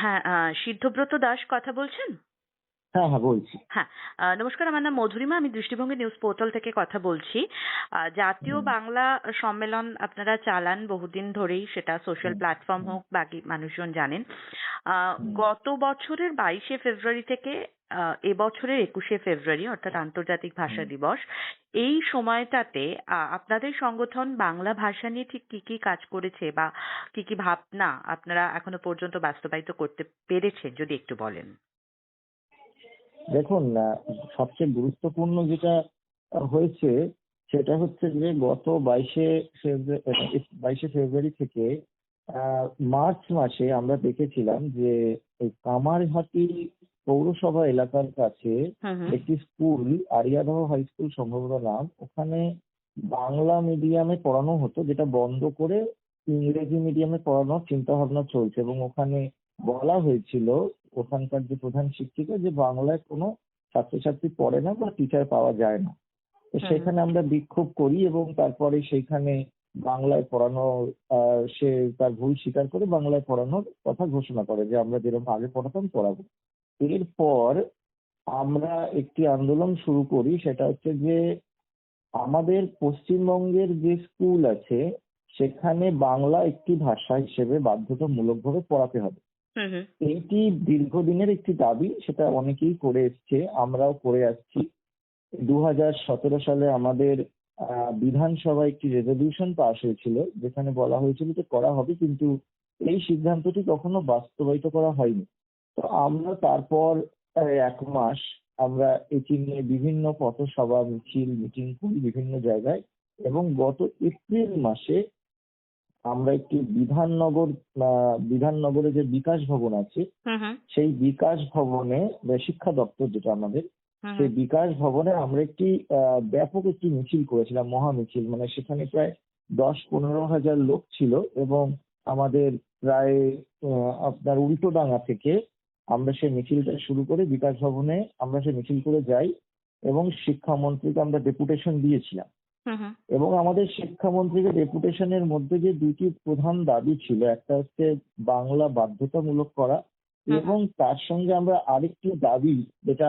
হ্যাঁ সিদ্ধব্রত দাস কথা বলছেন? হ্যাঁ হ্যাঁ বলছি। হ্যাঁ নমস্কার আমার নাম মধুরিমা আমি দৃষ্টিভঙ্গি নিউজ পোর্টাল থেকে কথা বলছি। জাতীয় বাংলা সম্মেলন আপনারা চালান বহুদিন ধরেই সেটা সোশ্যাল। প্ল্যাটফর্ম হোক বাকি মানুষজন জানেন। আহ, গত বছরের বাইশে ফেব্রুয়ারি থেকে এবছরের একুশে ফেব্রুয়ারি অর্থাৎ আন্তর্জাতিক ভাষা দিবস এই সময়টাতে আহ, আপনাদের সংগঠন বাংলা ভাষা নিয়ে ঠিক কি কি কাজ করেছে বা কি কি ভাবনা আপনারা এখনও পর্যন্ত বাস্তবায়িত করতে পেরেছেন যদি একটু বলেন? দেখুন সবচেয়ে গুরুত্বপূর্ণ যেটা হয়েছে সেটা হচ্ছে যে গত বাইশে বাইশে ফেব্রুয়ারি থেকে আহ, মার্চ মাসে আমরা দেখেছিলাম যে এই কামারহাটি পৌরসভা এলাকার কাছে একটি স্কুল আরিয়াদহ হাই স্কুল সম্ভবত নাম ওখানে বাংলা মিডিয়ামে পড়ানো হতো যেটা বন্ধ করে ইংরেজি মিডিয়ামে পড়ানোর চিন্তা ভাবনা চলছে এবং ওখানে বলা হয়েছিল ওখানকার যে প্রধান শিক্ষিকা যে বাংলায় কোনো ছাত্রছাত্রী পড়ে না বা টিচার পাওয়া যায় না। তো সেখানে আমরা বিক্ষোভ করি এবং তারপরে সেইখানে বাংলায় পড়ানো আহ, সে তার ভুল স্বীকার করে বাংলায় পড়ানোর কথা ঘোষণা করে যে আমরা যেরকম আগে পড়াতাম পড়াবো। এরপর আমরা একটি আন্দোলন শুরু করি সেটা হচ্ছে যে আমাদের পশ্চিমবঙ্গের যে স্কুল আছে সেখানে বাংলা একটি ভাষা হিসেবে বাধ্যতামূলকভাবে পড়াতে হবে। এইটি দীর্ঘদিনের একটি দাবি সেটা অনেকেই করে এসছে আমরাও করে আসছি। দু হাজার সতেরো সালে আমাদের আহ, বিধানসভায় একটি রেজলিউশন পাস হয়েছিল যেখানে বলা হয়েছিল যে করা হবে কিন্তু এই সিদ্ধান্তটি কখনো বাস্তবায়িত করা হয়নি। তো আমরা তারপর এক মাস আমরা এটি নিয়ে বিভিন্ন পথসভা মিছিল মিটিং করি বিভিন্ন জায়গায় এবং গত এপ্রিল মাসে আমরা একটি বিধাননগর বিধাননগরে যে বিকাশ ভবন আছে সেই বিকাশ ভবনে শিক্ষা দপ্তর যেটা আমাদের সেই বিকাশ ভবনে আমরা একটি আহ, ব্যাপক একটি মিছিল করেছিলাম মহা মিছিল। মানে সেখানে প্রায় দশ পনেরো হাজার লোক ছিল এবং আমাদের প্রায় আপনার উল্টোডাঙ্গা থেকে আমরা সেই মিছিলটা শুরু করে বিকাশ ভবনে আমরা সেই মিছিল করে যাই এবং শিক্ষামন্ত্রীকে আমরা ডেপুটেশন দিয়েছিলাম। এবং আমাদের শিক্ষামন্ত্রীকে ডেপুটেশনের মধ্যে যে দুটি প্রধান দাবি ছিল একটা হচ্ছে বাংলা বাধ্যতামূলক করা এবং তার সঙ্গে আমরা আরেকটি দাবি যেটা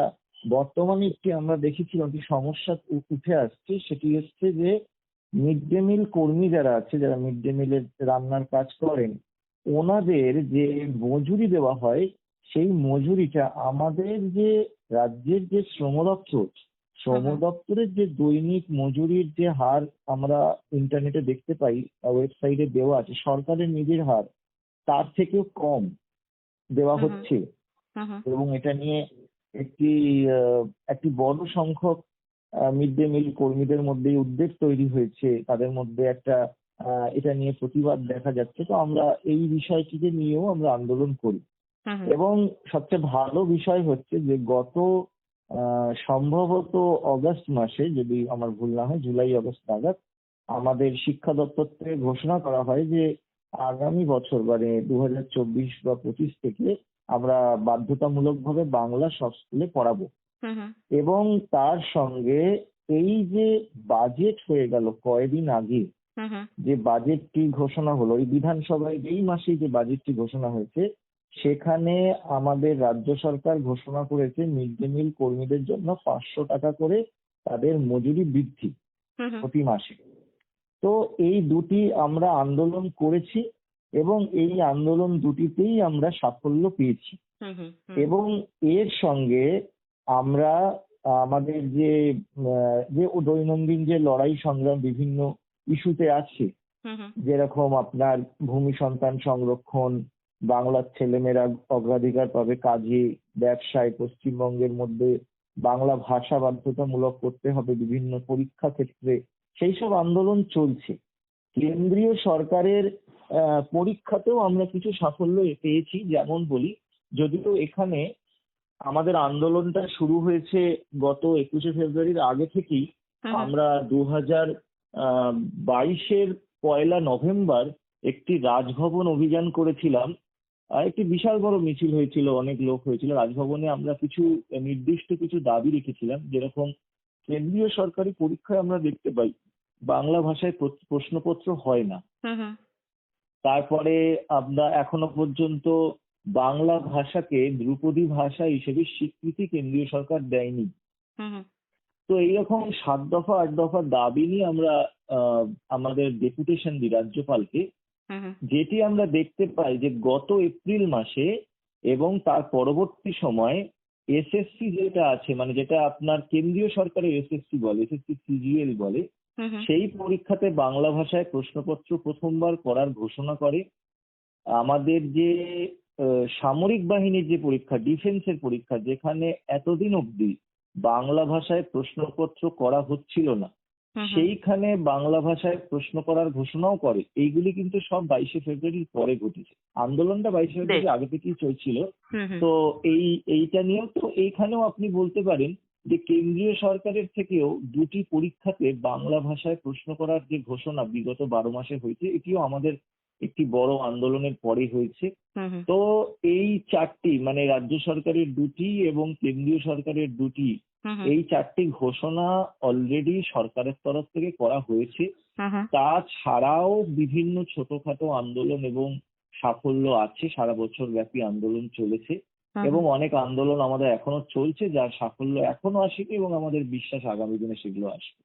বর্তমানে একটি আমরা দেখেছিলাম একটি সমস্যা উঠে আসছে সেটি হচ্ছে যে মিড ডে মিল কর্মী যারা আছে যারা মিড ডে মিলের রান্নার কাজ করেন ওনাদের যে মজুরি দেওয়া হয় সেই মজুরিটা আমাদের যে রাজ্যের যে শ্রম দপ্তর শ্রম দপ্তরের যে দৈনিক মজুরির যে হার আমরা ইন্টারনেটে দেখতে পাই ওয়েবসাইটে দেওয়া আছে সরকারের নিজের হার তার থেকেও কম দেওয়া। হচ্ছে। এবং এটা নিয়ে একটি একটি বড় সংখ্যক মিড ডে মিল কর্মীদের মধ্যে উদ্বেগ তৈরি হয়েছে। তাদের মধ্যে একটা আহ, এটা নিয়ে প্রতিবাদ দেখা যাচ্ছে। তো আমরা এই বিষয়টিকে নিয়েও আমরা আন্দোলন করি। এবং সবচেয়ে ভালো বিষয় হচ্ছে যে গত সম্ভবত অগস্ট মাসে যদি আমার ভুল না হয় জুলাই অগস্ট নাগাদ আমাদের শিক্ষা দপ্তর থেকে ঘোষণা করা হয় যে আগামী বছর মানে দু চব্বিশ বা পঁচিশ থেকে আমরা বাধ্যতামূলকভাবে বাংলা সব স্কুলে পড়াবো। এবং তার সঙ্গে এই যে বাজেট হয়ে গেল কয়েকদিন আগে। যে বাজেটটি ঘোষণা হলো এই বিধানসভায় এই মাসেই যে বাজেটটি ঘোষণা হয়েছে সেখানে আমাদের রাজ্য সরকার ঘোষণা করেছে মিড ডে মিল কর্মীদের জন্য পাঁচশো টাকা করে তাদের মজুরি বৃদ্ধি। প্রতি মাসে তো এই দুটি আমরা আন্দোলন করেছি এবং এই আন্দোলন দুটিতেই আমরা সাফল্য পেয়েছি। এবং এর সঙ্গে আমরা আমাদের যে যে দৈনন্দিন যে লড়াই সংগ্রাম বিভিন্ন ইস্যুতে আছে। যেরকম আপনার ভূমি সন্তান সংরক্ষণ বাংলার ছেলেমেয়েরা অগ্রাধিকার পাবে কাজে ব্যবসায় পশ্চিমবঙ্গের মধ্যে বাংলা ভাষা বাধ্যতামূলক করতে হবে বিভিন্ন পরীক্ষা ক্ষেত্রে। সেই সব আন্দোলন চলছে। কেন্দ্রীয় সরকারের আহ, পরীক্ষাতেও আমরা কিছু সাফল্য পেয়েছি। যেমন বলি যদিও এখানে আমাদের আন্দোলনটা শুরু হয়েছে গত একুশে ফেব্রুয়ারির আগে থেকেই। হুম হুম। আমরা দু হাজার বাইশের পয়লা নভেম্বর একটি রাজভবন অভিযান করেছিলাম। একটি বিশাল বড় মিছিল হয়েছিল অনেক লোক হয়েছিল। রাজভবনে আমরা কিছু নির্দিষ্ট কিছু দাবি রেখেছিলাম যেরকম কেন্দ্রীয় সরকারি পরীক্ষায় আমরা দেখতে পাই বাংলা ভাষায় প্রশ্নপত্র হয় না। তারপরে আমরা এখনও পর্যন্ত বাংলা ভাষাকে ধ্রুপদী ভাষা হিসেবে স্বীকৃতি কেন্দ্রীয় সরকার দেয়নি। তো এইরকম সাত দফা আট দফা দাবি নিয়ে আমরা আহ, আমাদের ডেপুটেশন দিই রাজ্যপালকে। যেটি আমরা দেখতে পাই যে গত এপ্রিল মাসে এবং তার পরবর্তী সময়ে এসএসসি যেটা আছে মানে যেটা আপনার কেন্দ্রীয় সরকারের এসএসসি বলে এসএসসি সিজিএল বলে সেই পরীক্ষাতে বাংলা ভাষায় প্রশ্নপত্র প্রথমবার করার ঘোষণা করে আমাদের যে সামরিক বাহিনীর যে পরীক্ষা ডিফেন্সের পরীক্ষা যেখানে এতদিন অবধি বাংলা ভাষায় প্রশ্নপত্র করা হচ্ছিল না। সেইখানে বাংলা ভাষায় প্রশ্ন করার ঘোষণাও করে। এইগুলি কিন্তু সব বাইশে ফেব্রুয়ারির পরে ঘটেছে। আন্দোলনটা বাইশে ফেব্রুয়ারি আগে থেকেই চলছিল। তো এই এইটা নিয়েও তো এইখানেও আপনি বলতে পারেন যে কেন্দ্রীয় সরকারের থেকেও দুটি পরীক্ষাতে বাংলা ভাষায় প্রশ্ন করার যে ঘোষণা বিগত বারো মাসে হয়েছে এটিও আমাদের একটি বড় আন্দোলনের পরে হয়েছে। তো এই চারটি মানে রাজ্য সরকারের দুটি এবং কেন্দ্রীয় সরকারের দুটি। এই চারটি ঘোষণা অলরেডি সরকারের তরফ থেকে করা হয়েছে। তাছাড়াও বিভিন্ন ছোটখাটো আন্দোলন এবং সাফল্য আছে সারা বছর ব্যাপী আন্দোলন চলেছে এবং অনেক আন্দোলন আমাদের এখনও চলছে যার সাফল্য এখনও আসেনি এবং আমাদের বিশ্বাস আগামী দিনে সেগুলো আসবে